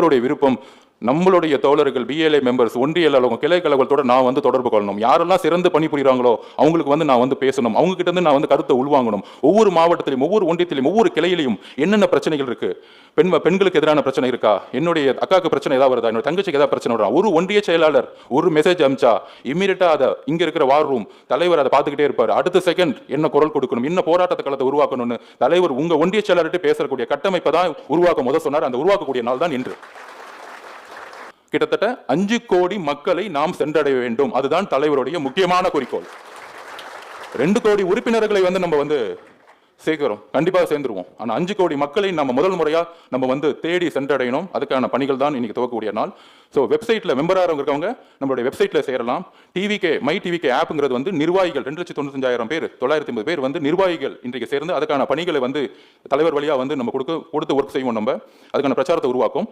தலைவருடைய விருப்பம் நம்மளுடைய தோழர்கள் பிஎல்ஏ மெம்பர்ஸ் ஒன்றிய அலுவலகம் கிளை கழகத்தோட நான் வந்து தொடர்பு கொள்ளணும். யாரெல்லாம் சிறந்து பணிபுரிகிறாங்களோ அவங்களுக்கு வந்து நான் வந்து பேசணும். அவங்க கிட்ட இருந்து நான் வந்து கருத்தை உள்வாங்கணும். ஒவ்வொரு மாவட்டத்திலையும் ஒவ்வொரு ஒன்றியத்திலையும் ஒவ்வொரு கிளையிலையும் என்னென்ன பிரச்சனைகள் இருக்கு? பெண் பெண்களுக்கு எதிரான பிரச்சனை இருக்கா? என்னுடைய அக்காவுக்கு பிரச்சனை ஏதாவது வருதா? என்னோட தங்கச்சிக்கு ஏதாவது பிரச்சனை வருதா? ஒரு ஒன்றிய செயலாளர் ஒரு மெசேஜ் அமிச்சா இம்மீடியட்டா அதை இங்க இருக்கிற வார் ரூம் தலைவர் அதை பார்த்துக்கிட்டே இருப்பார். அடுத்த செகண்ட் என்ன குரல் கொடுக்கணும்? என்ன போராட்டத்தை களத்தை உருவாக்கணும்னு தலைவர் உங்க ஒன்றிய செயலாளர்கிட்ட பேசக்கூடிய கட்டமைப்பை தான் உருவாக்க முத சொன்னார். அந்த உருவாக்கக்கூடிய நாள் தான் இன்று. கிட்டத்தட்ட அஞ்சு கோடி மக்களை நாம் சென்றடைய வேண்டும். அதுதான் தலைவருடைய முக்கியமான குறிக்கோள். ரெண்டு கோடி உறுப்பினர்களை வந்து நம்ம வந்து சேர்க்கிறோம். கண்டிப்பாக சேர்ந்துருவோம். ஆனால் அஞ்சு கோடி மக்களை நம்ம முதல் முறையாக நம்ம வந்து தேடி சென்றடையணும். அதுக்கான பணிகள் தான் இன்னைக்கு துவக்கக்கூடிய நாள். ஸோ வெப்சைட்டில் மெம்பராக இருக்கவங்க நம்மளுடைய வெப்சைட்டில் சேரலாம். டிவிகே மை டிவிகே ஆப்ங்கிறது வந்து நிர்வாகிகள் ரெண்டு லட்சத்தி தொண்ணூத்தஞ்சாயிரம் பேர் தொள்ளாயிரத்தி ஐம்பது பேர் வந்து நிர்வாகிகள் இன்றைக்கு சேர்ந்து அதுக்கான பணிகளை வந்து தலைவர் வழியாக வந்து நம்ம கொடுக்க கொடுத்து ஒர்க் செய்வோம் நம்ம. அதுக்கான பிரச்சாரத்தை உருவாக்கும்.